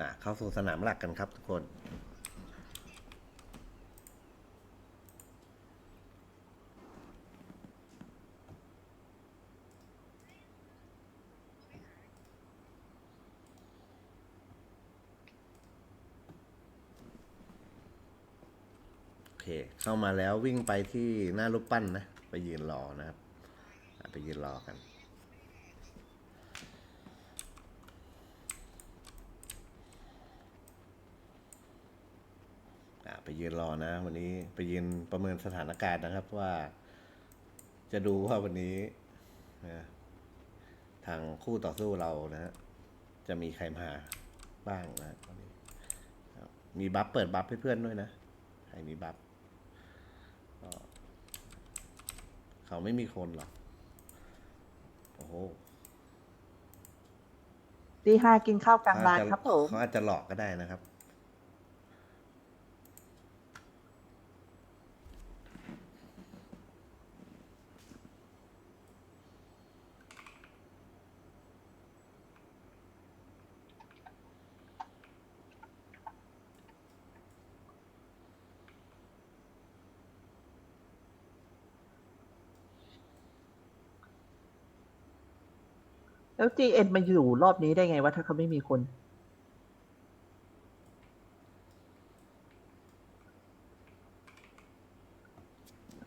อะเข้าสู่สนามหลักกันครับทุกคนโอเคเข้ามาแล้ววิ่งไปที่หน้ารูปปั้นนะ ไปยืนรอนะครับ ไปยืนรอกัน อะไป ยืนรอนะวันนี้ไปยืนประเมินสถานการณ์นะครับว่า จะดูว่าวันนี้นะทางคู่ต่อสู้เรานะฮะจะมีใครมาบ้างนะวันนี้ครับมีบัฟเปิดบัฟให้เพื่อนด้วยนะใครมีบัฟก็เขาไม่มีคนหรอกโอ้โหตีห้ากินข้าวกลางร้านเขอจจะครับผมเขาอาจจะหลอกก็ได้นะครับ แล้วจีเอ็นมาอยู่รอบนี้ได้ไงวะถ้าเขาไม่มีคน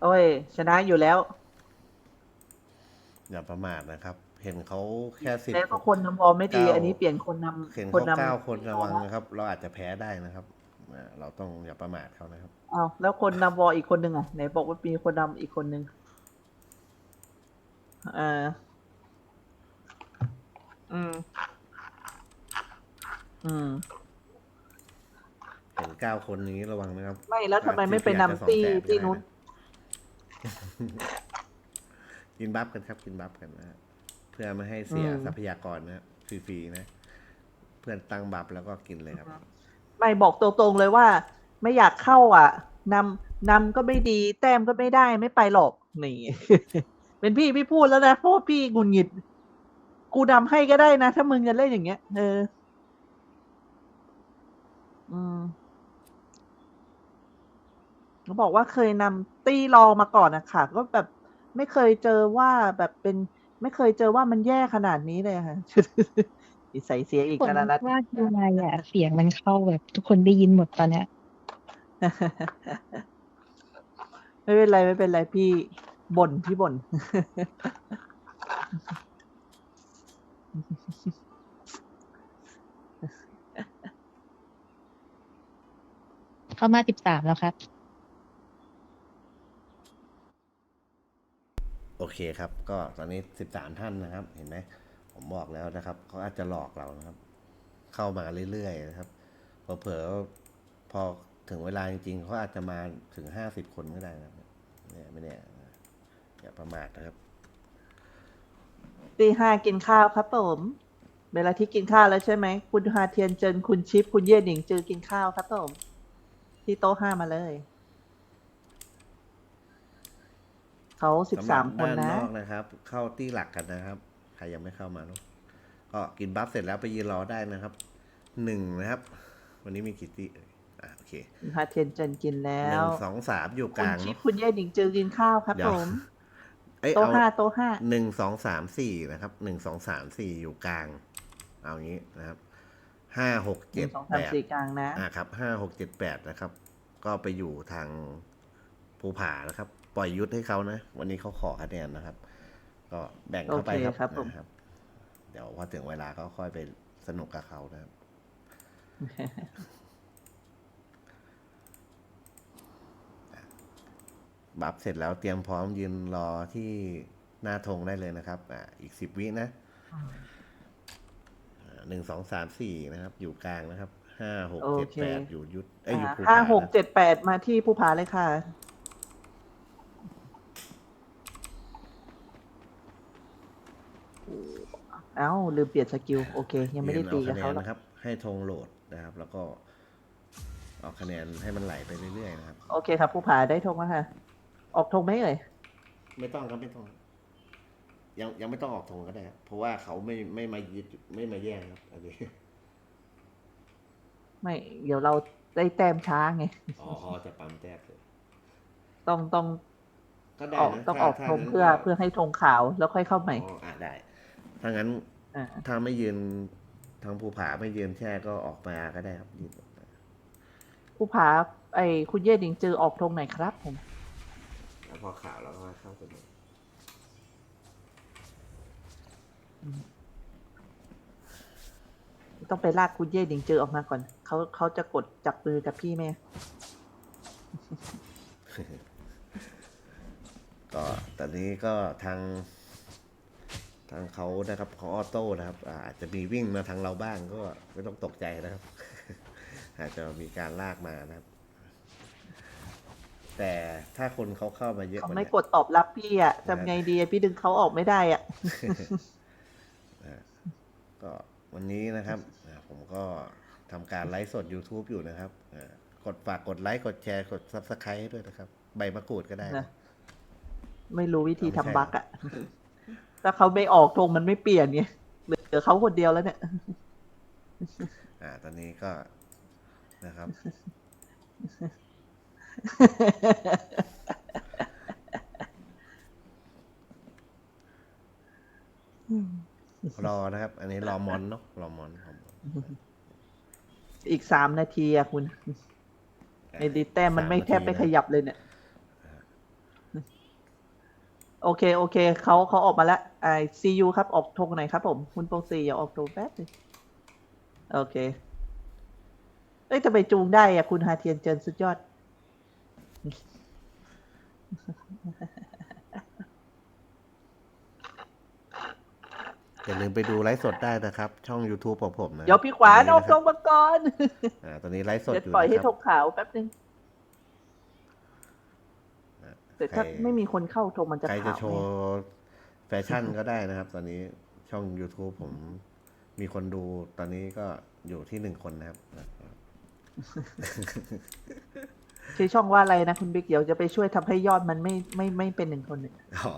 โอ้ย ชนะอยู่แล้ว อย่าประมาทนะครับ เห็นเขาแค่สิบแล้วก็คนนำบอลไม่ดีเก้าอันนี้เปลี่ยนคนนำเห็นคนเขานำเก้าคนระวังนะครับ เราอาจจะแพ้ได้นะครับอ่าเราต้องอย่าประมาทเขานะครับอ้าวแล้วคนนำบอลอีกคนหนึ่งอะไหนบอกว่ามีคนนำอีกคนหนึ่งเอ่า อืม อืม เห็นเก้าคนนี้ระวังนะครับไม่แล้วทำไมไม่ไปนำตีอาจจะตี200,000นู้น กินบัฟกันครับ กินบัฟกันนะฮะเพื่อไม่ให้เสียอืม ทรัพยากรนะฟรีๆนะ เพื่อนตั้งบัฟแล้วก็กินเลยครับ ไม่บอกตรงๆเลยว่า ไม่อยากเข้าอะนำนำก็ไม่ดี แต้มก็ไม่ได้ไม่ไปหรอกนี่ เป็นพี่พี่พูดแล้วนะเพราะว่าพี่หงุนหงิด กูนำให้ก็ได้นะ ถ้ามึงจะเล่นอย่างเงี้ยเออ อืมเขาบอกว่าเคยนำตีรองมาก่อนนะค่ะ ก็แบบไม่เคยเจอว่าแบบเป็น ไม่เคยเจอว่ามันแย่ขนาดนี้เลยค่ะ อีใส่เสียอีกผลกันละว่าดูไงอะเสียงมันเข้าแบบทุกคนได้ยินหมดตอนเนี้ย ไม่เป็นไรไม่เป็นไรพี่บ่นพี่บ่น เข้ามาสิบสามแล้วครับ โอเคครับ ก็ตอนนี้สิบสามท่านนะครับ เห็นไหมผมบอกแล้วนะครับเขาอาจจะหลอกเรานะครับ เข้ามาเรื่อยๆนะครับเผลอๆพอถึงเวลาจริงๆเขาอาจจะมาถึงห้าสิบคนก็ได้นะครับเนี่ยไม่เนี่ยอย่าประมาทนะครับตีห้ากินข้าวครับผมเวลาที่กินข้าวแล้วใช่ไหม คุณฮาเทียนเจินคุณชิป คุณเย่หนิงจือกินข้าวครับผม ที่โต๊ะห้ามาเลย เขาสิบสามำหครับนด้านนะนอกนะครับ เข้าที่หลักกันนะครับ ใครยังไม่เข้ามาเนอะก็กินบัฟเสร็จแล้วไปยืนรอได้นะครับหนึ่งนะครับ วันนี้มีกี่ที่เอ่ยอะโอเคคุณฮาเทียนเจินกินแล้หนึ่ว งสองสามอยู่กคุณลางชิปเนอะ คุณเย่หนิงจือกินข้าวครับเดี๋ยผว ม เอ้ยโต๊ะเอาห้าโต๊ะห้าหนึ่งสองสามสี่นะครับหนึ่งสองสามสี่อยู่กลาง เอางี้นะครับ ห้าหกหเจ็นึ่ดงสองแปสามดสี่กลางนะอ่าครับห้าหกเจ็ดแปดนะครับ ก็ไปอยู่ทางภูผานะครับ ปล่อยยุทธให้เขานะ วันนี้เขาขอคะแนนนะครับ ก็แบ่งเข้าไปโอเคครับครับผมนะครับ เดี๋ยวพอถึงเวลาก็ค่อยไปสนุกกับเขานะครับบัฟเสร็จแล้วเตรียมพร้อมยืนรอที่หน้าธงได้เลยนะครับ อ่าอีกสิบวินะ หนึ่งสองสามสี่นะครับ อยู่กลางนะครับห้าหกเจ็ดโอเคแปดอยู่ยุทธเอ้ยอยู่ภูผาห้าหกนะเจ็ดแปดมาที่ภูผาเลยค่ะ เอ้า ลืมเปลี่ยนสกิล โอเค ยังไม่ได้ตียืนกับเอาคะแนเขานหรอกนะครับ ให้ธงโหลดนะครับ แล้วก็เอาคะแนนให้มันไหลไปเรื่อยๆนะครับ โอเคครับภูผาได้ธงแล้วค่ะ ออกธงไหมเอ่ย ไม่ต้องครับไม่ต้อง ยังยังไม่ต้องออกธงก็ได้ครับเพราะว่าเขาไม่ไม่มายึดไม่มาแย่งครับอันนี้ไม่เดี๋ยวเราได้แต้มช้าไงอ๋อจะปั๊มแต้มเลยต้องต้องก็ได้ออกนะต้องถ้าออกถ้าธงงั้นเพื่อก็เพื่อให้ธงขาวแล้วค่อยเข้าใหม่อ๋ออะได้ถ้างั้นอ่าถ้าไม่ยืนทางภูผาไม่ยืนแช่ก็ออกมาก็ได้ครับยืนออกมาผู้ผาไอ้คุณเย่ดิงเจอออกธงไหนครับผมแล้วพอขาวแล้วก็เข้าไปเลย ต้องไปลากคุณเย่ดิงเจอออกมาก่อนเขาเขาจะกดจับมือกับพี่ไหมก็ตอนนี้ก็ทาง ทางเขานะครับเขาออโต้นะครับอาอาจจะมีวิ่งมาทางเราบ้างก็ไม่ต้องตกใจนะครับ อาจจะมีการลากมานะครับ แต่ถ้าคนเขาเข้ามาเยอะเขากว่าไม่นี้กดตอบรับพี่อะทำไงดีอะพี่ดึงเขาออกไม่ได้อะก็วันนี้นะครับอ่า ผมก็ทำการไลฟ์สด YouTube อยู่นะครับอ่ากดฝากกดไลค์กดแชร์กด Subscribe ให้ด้วยนะครับ ใบมะกรูดก็ได้นะนะไม่รู้วิธีไม่ใช่ทำบั๊กอะถ้าเขาไม่ออกธงมันไม่เปลี่ยนไงเหลือเขาคนเดียวแล้วเนี่ย อ่า ตอนนี้ก็นะครับ รอนะครับ อันนี้รอมอนเนาะรอมอนรอมอนอีกสามนาทีอะคุณไอ้ดิแต้มมันไม่สาแทบไม่นาขทีนะยับเลยเนี่ย โอเค โอเค เขาเขาออกมาแล้วไอซียูครับ ออกธงไหนครับผม คุณโปรซีอย่าออกธงแป๊บนึงโอเค เอ้ยทำไมจูงได้อะคุณฮาเทียนเจินสุดยอด อย่าลืมไปดูไลฟ์สดได้นะครับ ช่อง YouTube ของผมนะเดี๋ยวพี่ขวานตออกธงะครับมาก่อนอ่าตอนนี้ไลฟ์สดเดี๋ยวอยู่ปล่อยให้นะคธรับงขาวแป๊บนึงอ่าแต่ถ้าใครไม่มีคนเข้าธงมันจะใครขาจะวโชว์แฟชั่นก็ได้นะครับ ตอนนี้ช่อง YouTube ผมมีคนดูตอนนี้ก็อยู่ที่หนึ่งคนนะครับ ชื่อช่องว่าอะไรนะคุณบิ๊กเดี๋ยวจะไปช่วยทำให้ยอดมันไม่ไม่ไม่เป็นหนึ่งคนเนี่ยอ๋อ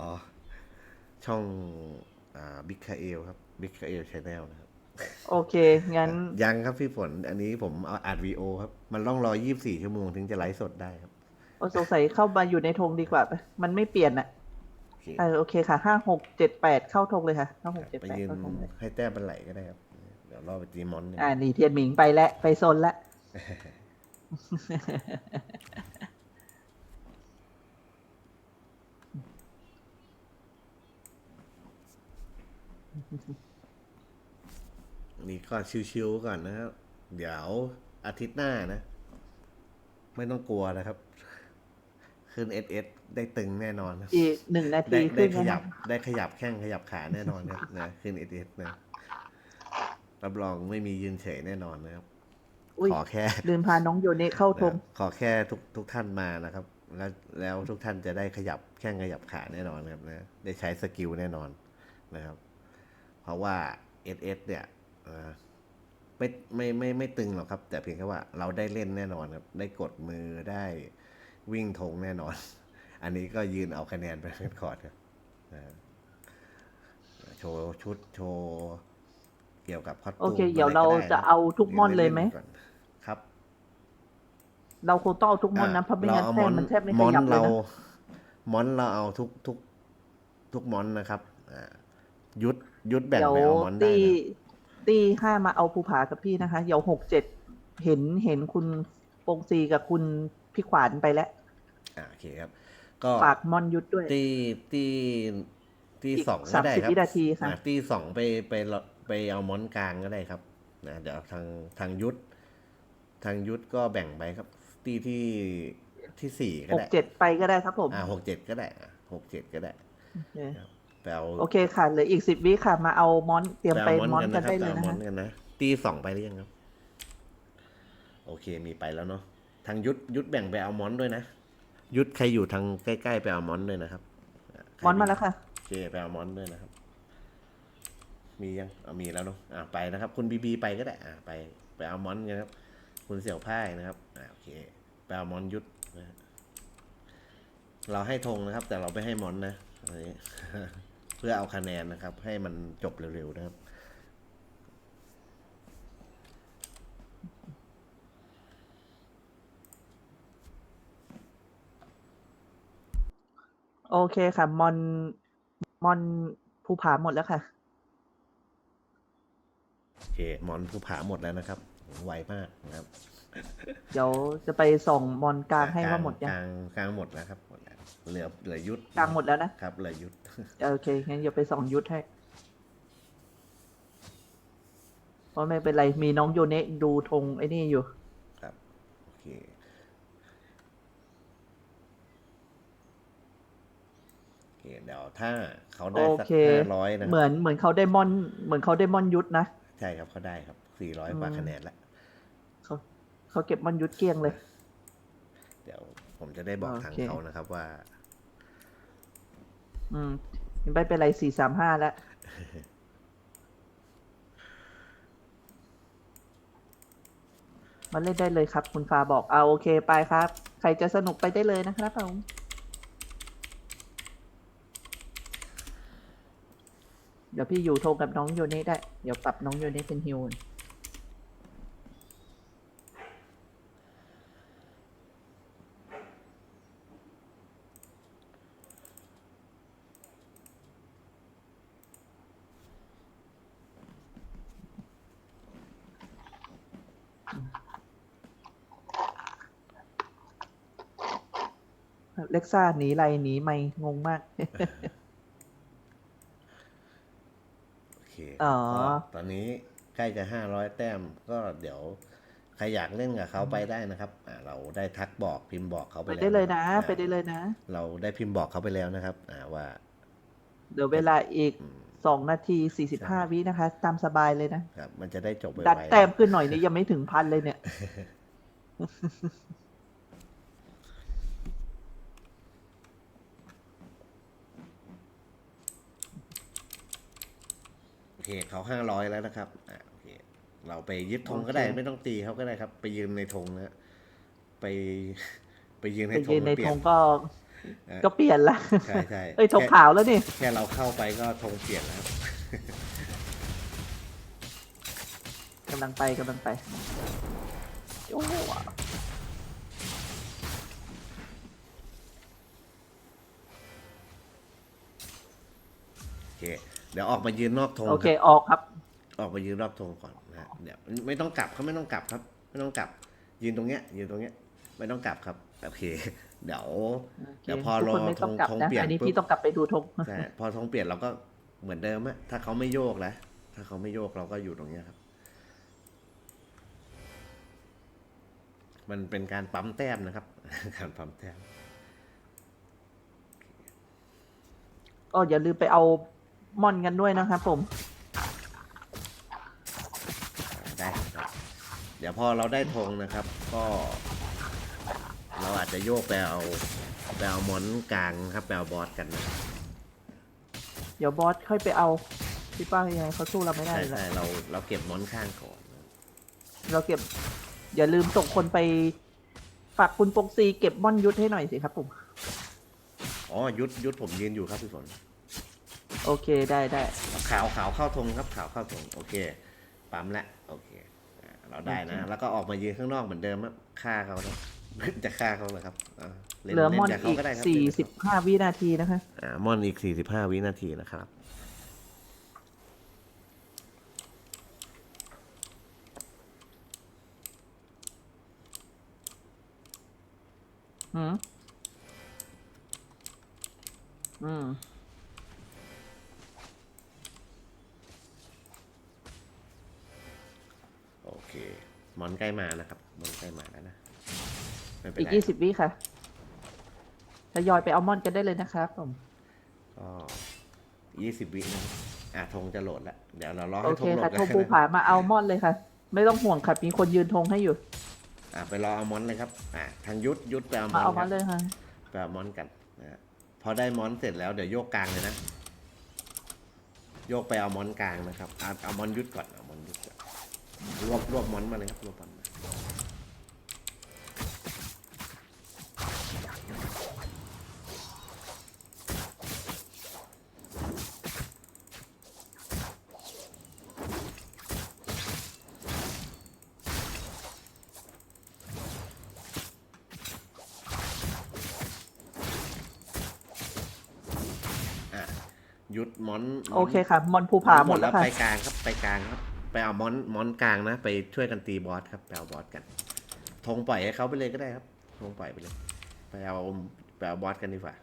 ช่อง อ่าบิ๊กคาเอลครับบิ๊กคาเอลชาแนลนะครับ โอเค งั้น ยังครับพี่ฝน อันนี้ผมเอาอัดวีโอครับ มันต้องรอ24ชั่วโมงถึงจะไลฟ์สดได้ครับโอ้สงสัยเข้ามาอยู่ในธงดีกว่าปะมันไม่เปลี่ยนอะโอเคเออโอเคค่ะห้าหกเจ็ดแปดเข้าธงเลยค่ะห้าหกเจ็ดไปแปดยืนเข้าธงเลยให้แต้มมันไหลก็ได้ครับ เดี๋ยวรอไปตีมอนเนี่ยอ่านี่เทียนหมิงไปแล้วไปโซนแล้ว นี่ก็ชิวๆก่อนนะครับ เดี๋ยวอาทิตย์หน้านะ ไม่ต้องกลัวนะครับ ขึ้นเอสเอสได้ตึงแน่นอนนะอีกหนึ่งนาได้ทีได้ขึ้นขนะยับ ได้ขยับแข้งขยับขาแน่นอนครับนะขึ้นเอสเอสนะรับรองไม่มียืนเฉยแน่นอนนะครับ อุ้ยขอแค่ ลืมพาน้องโยเนะเข้าธงนะขอแค่ทุกทุกท่านมานะครับ แล้วแล้วทุกท่านจะได้ขยับแข้งขยับขาแน่นอนครับนะได้ใช้สกิลแน่นอนนะครับ เพราะว่าเอสเอสเนี่ยเอ่อไม่ไม่ไม่ไม่ตึงหรอกครับ แต่เพียงแค่ว่าเราได้เล่นแน่นอนครับ ได้กดมือได้วิ่งธงแน่นอน อันนี้ก็ยืนเอาคะแนนไปเป็นคอร์ดครับนะโชว์ชุดโชว์เกี่ยวกับคอสตูมโอเค เดี๋ยวอะไรเราก็ได้นจะเอาทุกมอนเลยไหมก่อนครับ เราคงต้องเอาทุกมอนนะเพราะไม่งั้นเราแต้เอามมันแทบไม่ขมอนยับเลยเรานะมอนเราเอาทุกทุกทุกมอนนะครับอ่ายุด ยุดแบ่งเดี๋ยวไปเอามอนได้ตีนะตีห้ามาเอาภูผากับพี่นะคะ เดี๋ยวหกเจ็ดเห็นเห็นคุณปงซีกับคุณพี่ขวานไปแล้ว อ่าโอเคครับ ก็ ฝากมอนยุดด้วย ตีตีตีอีกสองก็ได้ครับ30วินาทีค่ะ อ่าตีสองไปไปไปเอามอนกลางก็ได้ครับนะเดี๋ยวทางทางยุดทางยุดก็แบ่งไปครับ ตีที่ที่สี่ก็หกได้เจ็ดไปก็ได้ครับผมอ่าหกเจ็ดก็ได้อ่าหกเจ็ดก็ได้ โอเค ไปเอาโอเคค่ะเหลืออีกสิบวิค่ะ มาเอามอนเตรียมไปเอามอนกักันนะครัได้บเลยเอานะมอคะนกันนะตีสองไปหรือยังครับ โอเคมีไปแล้วเนาะทางยุดยุดแบ่งไปเอามอนด้วยนะยุดใครอยู่ทางใกล้ๆไปเอามอนด้วยนะครับะใครมอนมาแล้วค่ะโอเคไปเอามอนด้วยนะครับ มียังเอามีแล้วเนาะอ่าไปนะครับ คุณบีบีไปก็ได้อ่าไปไปเอามอนกันครับ คุณเสี่ยวพ่ายนะครับอ่าโอเคไปเอามอนยุดนะฮะเราให้ธงนะครับ แต่เราไม่ให้มอนนะอันนี้เพื่อเอาคะแนนนะครับ ให้มันจบเร็วๆนะครับโอเคค่ะมอนมอนภูผาหมดแล้วค่ะ โอเคมอนภูผาหมดแล้วนะครับไวมากนะครับ เดี๋ยวจะไปส่งมอนกลางให้ว่าหมดยังกลางกลางหมดแล้วครับหมดแล้ว เหลือเหลือยุทธกลางหมดแล้วนะ ครับเหลือยุทธโอเค งั้นเดี๋ยวไปส่องยุทธให้เพราะไม่เป็นไร มีน้องโยเนะดูธงไอ้นี่อยู่ ครับ โอเค โอเค เดี๋ยวถ้าเขาได้สักโอเค ห้าร้อยนะเหมือนเหมือนเขาได้มอน เหมือนเขาได้มอนยุทธนะ ใช่ครับเขาได้ครับสี่ร้อยกว่าอืมคะแนนแล้วเขาเขาเก็บมอนยุทธเกลี้ยงเลย เดี๋ยว ผมจะได้บอกโอเคทางเขานะครับว่า อืมไม่เป็นไรสี่สามห้าแล้วมาเล่นได้เลยครับ คุณฟ้าบอกเอาโอเคไปครับ ใครจะสนุกไปได้เลยนะครับผมเดี๋ยวพี่อยู่โทรกับน้องโยเน่ได้ เดี๋ยวปรับน้องโยเน่เป็นฮิว กซ่าหนีไรหนีไม่งงมาก โอเคอ๋อ ก็ตอนนี้ใกล้จะห้าร้อยแต้ม ก็เดี๋ยวใครอยากเล่นกับเขาไปได้นะครับอ่าเราได้ทักบอกพิมพ์บอกเขาไปไปแล้วได้เลยนะครับไปได้เลยนะ เราได้พิมพ์บอกเขาไปแล้วนะครับอ่าว่าเดี๋ยวเวลาอีกอืม สองนาทีสี่สิบห้าวินะคะ ตามสบายเลยนะ ครับ มันจะได้จบไวๆดัดแต้มขึ้นหน่อยนี่ยังไม่ถึงพันเลยเนี่ย โอเคเขาห้าร้อยแล้วนะครับอ่าโอเคเราไปยึดธงก็ได้ โอเค ไม่ต้องตีเขาก็ได้ครับ ไปยืนในธงนะไป ไปยืนไปให้ธยืงนในมันเปลี่ธยนงก็อะก็เปลี่ยนละใช่ใช่เอ้ยธงแค่ขาวแล้วนี่ แค่เราเข้าไปก็ธงเปลี่ยนแล้วครับกำลังไปกำลังไปโอ้โหโอเค เดี๋ยวออกมายืนนอกธงโอเคครับออกครับ ออกมายืนรอบธงก่อนนะฮะเดี๋ยวไม่ต้องกลับเขาไม่ต้องกลับครับ ไม่ต้องกลับ ยืนตรงเนี้ย ยืนตรงเนี้ย ไม่ต้องกลับครับโอเค เดี๋ยว เดี๋ยวพอทุกคนรอไม่ต้องกลับธงนะเปลี่ยนอันนี้ปุ๊บ พี่ต้องกลับไปดูธงใช่พอธงเปลี่ยนเราก็เหมือนเดิมอะถ้าเขาไม่โยกแล้วถ้าเขาไม่โยกเราก็อยู่ตรงเนี้ยครับ มันเป็นการปั๊มแต้มนะครับ การปั๊มแต้มก็อย่าลืมไปเอา มอนกันด้วยนะครับผม ได้ครับเดี๋ยวพอเราได้ธงนะครับ ก็ เราอาจจะโยกไปเอาไปเอามอนกลางครับไปเอาบอสกันนะเดี๋ยวบอสค่อยไปเอาพี่ป้ายังไงเขาสู้เราไม่ได้ใช่อยู่แล้ว ใช่เราเราเก็บมอนข้างก่อนนะเราเก็บ อย่าลืมส่งคนไป ฝากคุณปกซีเก็บม่อนยุทธให้หน่อยสิครับผม อ๋อยุดยุดผมยืนอยู่ครับพี่ฝน โอเคได้ได้ขาวขาวเข้าธงครับขาวเข้าธงโอเค ปั๊มละโอเคอ่าเราได้นะ แล้วก็ออกมายืนข้างนอกเหมือนเดิมครับฆ่าเขานะจะฆ่าเขาเลยครับอ่าล่เหลือมอนล่กับอีกเขาได้ครับสี่เล่นสิกับบห้าวินาทีนะคะเขาอ่ามอนอีกสี่สิบห้าวินาทีนะครับ อืมอืม มอนใกล้มานะครับมอนใกล้มาแล้วนะไม่เป็นอีกไรยี่สิบวิค่ะทยอยไปเอามอนกันได้เลยนะครับผม ก็ยี่สิบวินะครับอะธงจะโหลดแล้วเดี๋ยวเรารอโอให้ธเคงโหลค่ะดโทกันปูนะผามาเอามอนเลยค่ะ ไม่ต้องห่วงค่ะ มีคนยืนธงให้อยู่ อะไปรอเอามอนเลยครับอะทางยุทธยุทธไปเอามมาอนเอาคมารับเลยค่ะ ไปเอามอนกันนะฮะพอได้มอนเสร็จแล้วเดี๋ยวโยกกลางเลยนะ โยกไปเอามอนกลางนะครับเอาเอามอนยุดก่อนเอามอนยุดก่อน รวบรวบมอนมาเลยครับรวบมอนมายุดมอนโอเคค่ะมอนภูผาหมดแล้วไปกลางครับไปกลางครับ ไปเอามอนมอนกลางนะ ไปช่วยกันตีบอสครับไปเอาบอสกันธงปล่อยให้เขาไปเลยก็ได้ครับธงปล่อยไปเลย ไปเอาไปเอาบอสกันดีกว่า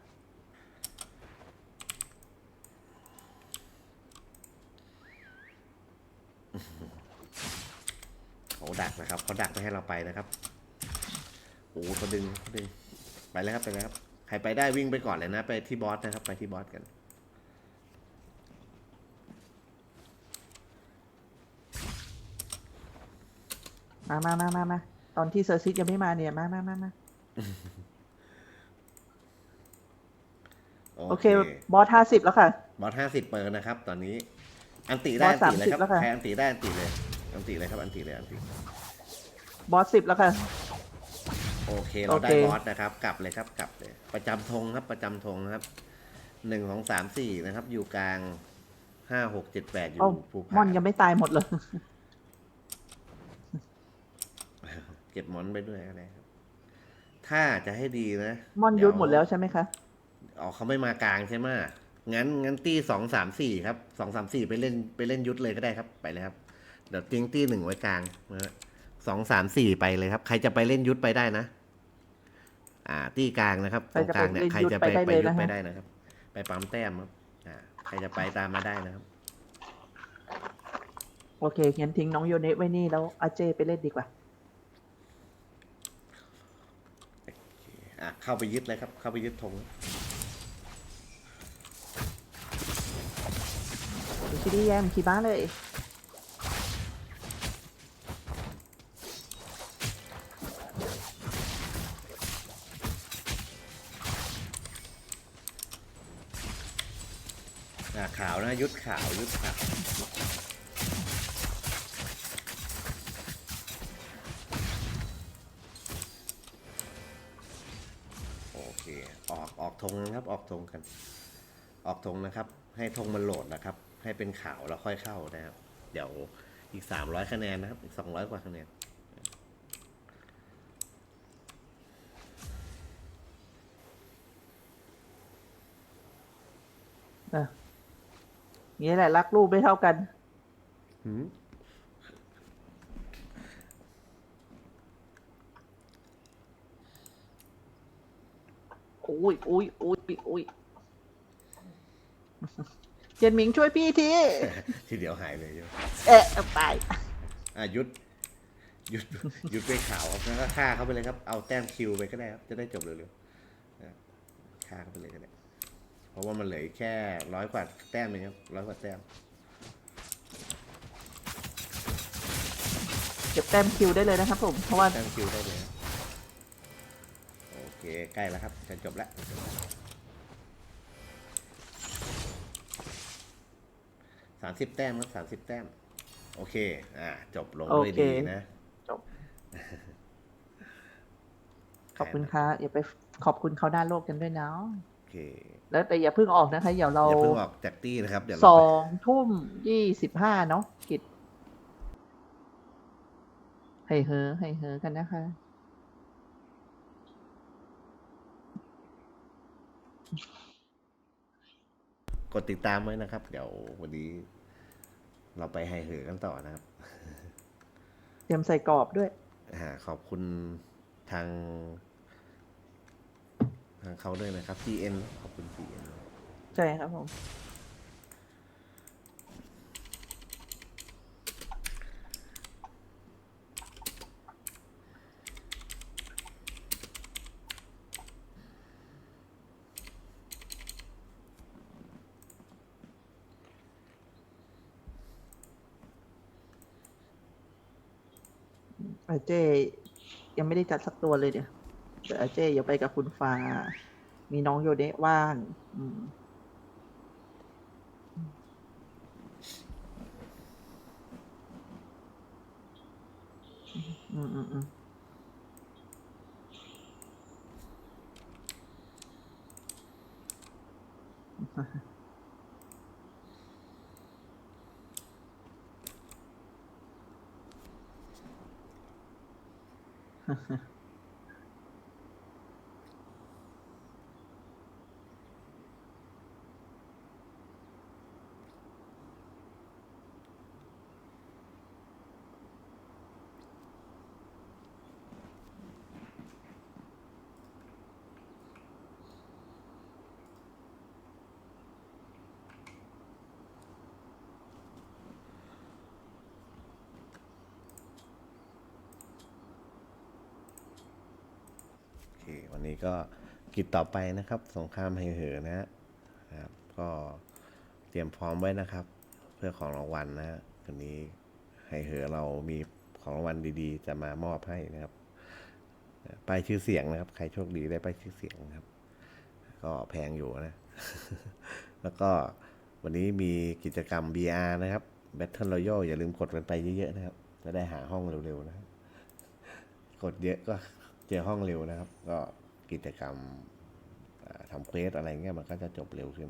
เขาดักนะครับเขาดักไม่ให้เราไปนะครับโอ้โหเขาดึงเขาดึงไปเลยครับไปเลยครับใครไปได้วิ่งไปก่อนเลยนะ ไปที่บอสนะครับ ไปที่บอสกัน มามามามามาตอนที่เซอร์ซิสยังไม่มาเนี่ย มามามามาโอเค บอสห้าสิบแล้วค่ะ บอสห้าสิบเปอร์นะครับ ตอนนี้ อันติได้บออัสนติเลยครั30แล้วค่ะใครอันติได้ อันติเลย อันติเลยครับ อันติเลย อันติ บอสสิบแล้วค่ะ โอเค เราได้โอเคบอสนะครับ กลับเลยครับ กลับเลย ประจำธงครับ ประจำธงนะครับ หนึ่งของสามสี่นะครับ อยู่กลางห้าหกเจ็ดแปดอยู่เอ้าภูผามอนยังไม่ตายหมดเลย เก็บมอนไปด้วยก็ได้ครับ ถ้าจะให้ดีนะมอนยุดหมดแล้วใช่ไหมคะอ๋อเขาไม่มากลางใช่ไหมงั้นงั้นตี้สองสามสี่ครับสองสามสี่ไปเล่นไปเล่นยุทธเลยก็ได้ครับไปเลยครับเดี๋ยวติ้งตี้หนึ่งไว้กลางนะฮะสองสามสี่ไปเลยครับ ใครจะไปเล่นยุทธไปได้นะ อ่า ตี้กลางนะครับตรงกลางเนี่ยใคใครรจะจะไปไปไปเล่นยุยุททธธไปไปได้ได้นะนะครับ ไปปั๊มแต้มครับ อ่า ใครจะไปตามมาได้นะครับ โอเคงั้นทิ้งน้องโยเนะไว้นี่แล้วอาเจไปเล่นดีกว่า อะเข้าไปยึดเลยครับ เข้าไปยึดธงคิดดีแยมขี่บ้าเลยอ่าขาวนะ ยุทธขาว ยุทธขาว เค ออกออกธงนะครับ ออกธงกัน ออกธงนะครับ ให้ธงมันโหลดนะครับ ให้เป็นขาวแล้วค่อยเข้านะครับ เดี๋ยวอีกสามร้อยคะแนนนะครับ อีกสองร้อยกว่าคะแนนอะงี้แหละรักลูกไม่เท่ากันหืม อุ้ยอุ้ยอุ้ยอุ้ยเจยนหมิงช่วยพี่ทีทีเดียวหายเลยใช่ไหมเอ๊ะไปอะยุดยุดยุดไปขาวครับแล้วก็ฆ่าเขาไปเลยครับ เอาแต้มคิวไปก็ได้ครับจะได้จบเร็วๆนะฆ่าเขาไปเลยก็ได้เพราะว่ามันเหลืออีกแค่ร้อยกว่าแต้มเองครับร้อยกว่าแต้มเก็บแต้มคิวได้เลยนะครับผมเพราะว่าแต้มคิวได้เลยครับโอ เคใกล้แล้วครับ จะจบแล้วสามสิบแต้มครับสามสิบแต้ม โอเค อ่า จบลงด้วยโอเคดีนะ จบ ขอบคุณค่ะอย่าไปขอบคุณเขาหน้าโลกกันด้วยเนาะโอเค แล้วแต่อย่าเพิ่งออกนะคะเดี๋ยวเราอย่าเพิ่งออกจากตี้นะครับเดี๋ยวสเราอไปงทุ่มยี่สิบห้าเนาะกิจให้เฮอให้เฮอกันนะคะ กดติดตามไว้นะครับ เดี๋ยววันนี้ เราไปไฮเหอกันต่อนะครับ เตรียมใส่กรอบด้วย อ่าขอบคุณทาง ทางเขาด้วยนะครับ GN ขอบคุณ GN ใช่ครับผม อาเจยังไม่ได้จัดสักตัวเลยเนี่ยวเดี๋ยวอาเจอย่าไปกับคุณฟ้า มีน้องโยเดะว่างอืมอืมอืมอืม mm-hmm นี้ก็กิจต่อไปนะครับ สงครามไฮเหอนะฮะนะครับ ก็เตรียมพร้อมไว้นะครับ เพื่อของรางวัลนะฮะวันนี้ไฮเหอเรามีของรางวัลดีๆ จะมามอบให้นะครับป้ายชื่อเสียงนะครับ ใครโชคดีได้ป้ายชื่อเสียงนะครับ ก็แพงอยู่นะ แล้วก็วันนี้มีกิจกรรม BR นะครับ Battle Royale อย่าลืมกดกันไปเยอะๆนะครับ จะได้หาห้องเร็วๆนะครับกดเยอะก็เจอห้องเร็วนะครับ ก็ กิจกรรมทำเควสอะไรเงี้ยมันก็จะจบเร็วขึ้น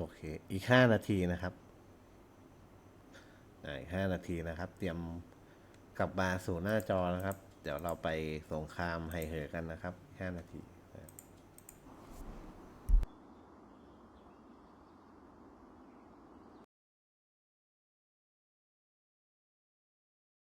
โอเค อีกห้านาทีนะครับอีกห้านาทีนะครับ เตรียมกลับมาสู่หน้าจอนะครับ เดี๋ยวเราไปสงครามไฮเหอกันนะครับห้านาที